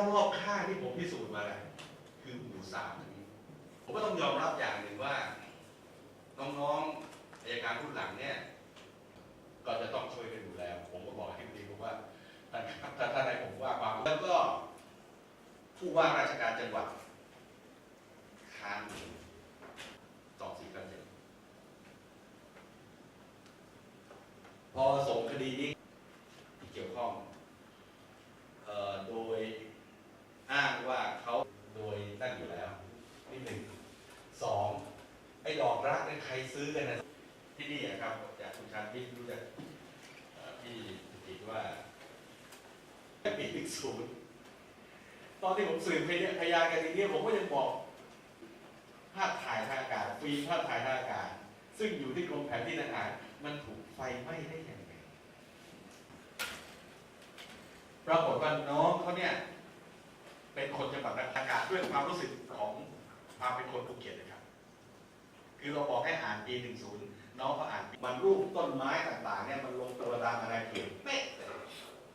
แล้วรอบข้างที่ผมพิสูจน์มาแล้วคือหมู่สามผมก็ต้องยอมรับอย่างหนึ่งว่า น้องๆอายการรุ่นหลังเนี่ย ก็จะต้องช่วยกันดูแลผมก็บอกให้พี่บอกว่าท่านครับถ้าท่านให้ผมว่าความแล้วก็ผู้ว่าราชการจังหวัดค้านสองสี่กันเจ็ดพอส่งคดีนี้ที่เกี่ยวข้องเอ่อโดยอ้างว่าเขาโดยนั่นอยู่แล้วนี่หนึ่งสองไอ้ดอกรักเนี่ยใครซื้อกันนะที่นี่อะครับ จากคุณชาญวิทรู้จักเอ่อพี่ติดว่าปีหนึ่งศูนย์ตอนที่ผมสืบพยพยากันทีนี้ผมก็ยังบอกภาพถ่ายทางอากาศฟิล์มภาพถ่ายทางอากาศ ซึ่งอยู่ที่กรมแผนที่ทหารมันถูกไฟไหม้ได้ยังไงปรากฏว่าน้องเขาเนี่ยเป็นคนจังหวัดอากาศด้วยความรู้สึกของความเป็นคนภูเก็ตนะครับ คือเราบอกให้ ปี10 น้องเขาอ่านมันรูปต้นไม้ต่างๆเนี่ยมันลงตัวตามอะไรเขียนเป๊ะ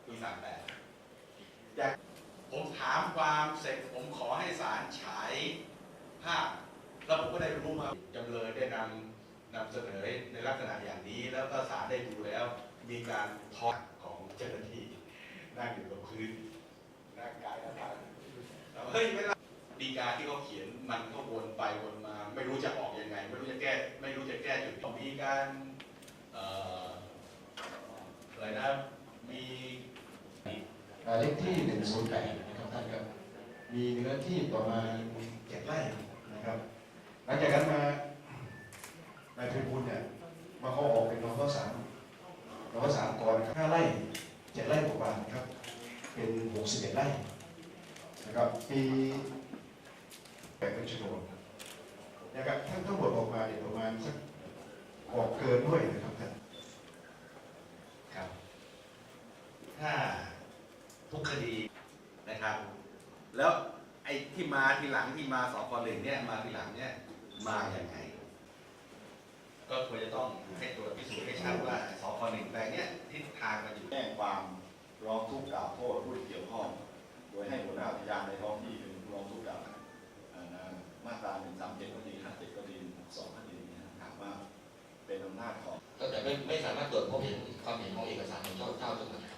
ปี38จากผมถามความเสร็จผมขอให้ศาลฉายภาพ แล้วผมก็ได้รู้มาจำเลยได้นำนำเสนอในลักษณะอย่างนี้ แล้วก็ศาลได้ดูแล้ว มีการทอดของเจ้าหน้าที่นั่งอยู่กับพื้นร่างกายแล้วเฮ้ยไม่ ดีกาที่เขาเขียนมันก็วนไปวนมา ไม่รู้จะออกยังไง ไม่รู้จะแก้ไม่รู้จะแก้จุดต้องมีการอะไรนะมีเลขที่ 108 นะครับท่านครับ มีเนื้อที่ประมาณเจ็ดไร่นะครับ หลังจากนั้นมานายเพบุญเนี่ยมาเขาออกเป็นนพสามนพสามก่อนห้าไร่เจ็ดไร่กว่าๆนะครับ เป็นหกสิบเอ็ดไร่นะครับ ปี แปดเป็นโฉนดนะครับทั้งทั้งหมดออกมาเนี่ยประมาณสักออกเกินด้วยนะครับท่านครับ ถ้าทุกคดีนะครับ แล้วไอ้ที่มาทีหลังที่มาสพหนึ่งเนี่ยมาทีหลังเนี่ยมาอย่างไง ก็ควรจะต้องให้ตรวจพิสูจน์ให้ชัดว่าสพหนึ่งแปลงเนี่ยทิศทางมันอยู่แจ้งความร้องทุกข์กล่าวโทษผู้ที่เกี่ยวข้อง โดยให้หัวหน้าอุทยานในท้องที่เป็นผู้ร้องทุกข์กล่าวารถขอแต่ไม่ไม่สามารถตรวจพบเห็นความเห็นของเอกสารของเจ้าเจ้าสำนัก